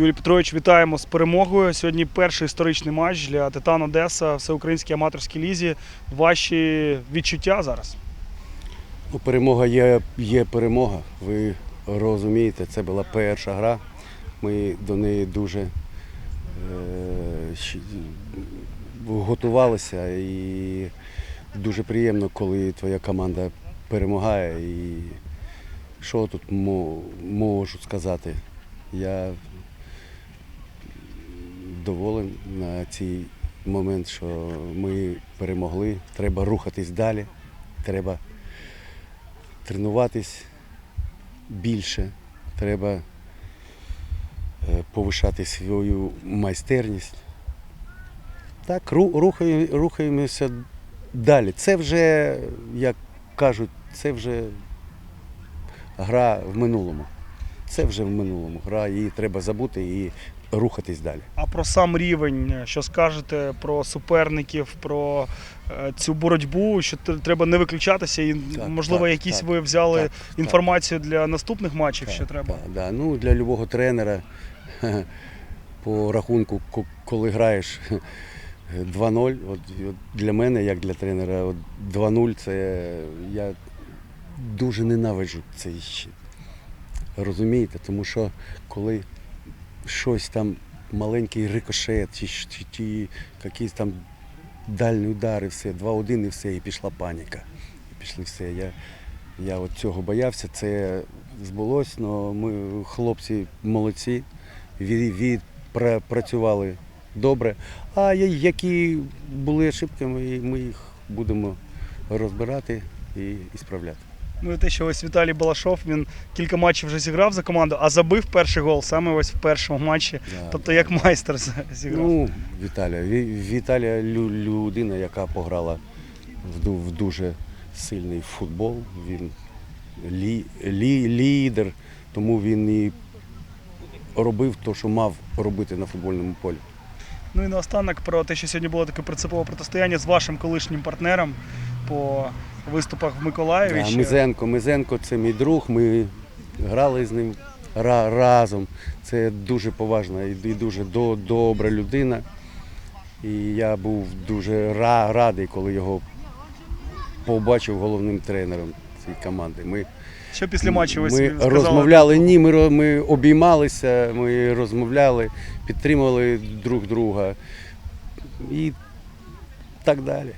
Юрій Петрович, вітаємо з перемогою. Сьогодні перший історичний матч для Титан Одеса, всеукраїнській аматорській лізі. Ваші відчуття зараз? Ну, перемога є, є перемога. Ви розумієте, це була перша гра. Ми до неї дуже е, готувалися і дуже приємно, коли твоя команда перемагає. І що тут можу сказати? Я доволен на цей момент, що ми перемогли. Треба рухатись далі. Треба тренуватись більше, треба е, повишати свою майстерність. Так, рухаємося далі. Це вже, як кажуть, це вже гра в минулому. Це вже в минулому. Гра, її треба забути і рухатись далі. А про сам рівень, що скажете про суперників, про е, цю боротьбу, що треба не виключатися, і Так, можливо, так, якісь так, ви взяли так, інформацію для наступних матчів, що треба. так, да. Ну, для любого тренера по рахунку, коли граєш 2-0, от, от для мене, як для тренера, от 2-0 це я дуже ненавиджу цей щит. Розумієте? Тому що коли щось там маленький рикошет, чи, чи, чи якісь там дальні удари, все, 2-1 і все, і пішла паніка. І пішли все. Я, я от цього боявся, це збулось, але ми, хлопці молодці, від, відпрацювали добре. А які були ошибки, ми їх будемо розбирати і, і справляти. Ну і те, що ось Віталій Балашов, він кілька матчів вже зіграв за команду, а забив перший гол саме ось в першому матчі. Да, Тобто як майстер зіграв. Ну, Віталія. Ві- Віталія лю- людина, яка пограла в, в дуже сильний футбол. Він лі, лі, лідер, тому він і робив те, що мав робити на футбольному полі. Ну і наостанок про те, що сьогодні було таке принципове протистояння з вашим колишнім партнером по виступах в Миколаєві. А, Мизенко, Мизенко це мій друг. Ми грали з ним разом. Це дуже поважна і дуже добра людина. І я був дуже радий, коли його побачив головним тренером цієї команди. Ми, Що після матчу ви ми розмовляли, ні, ми, ми обіймалися, ми розмовляли, підтримували друг друга і так далі.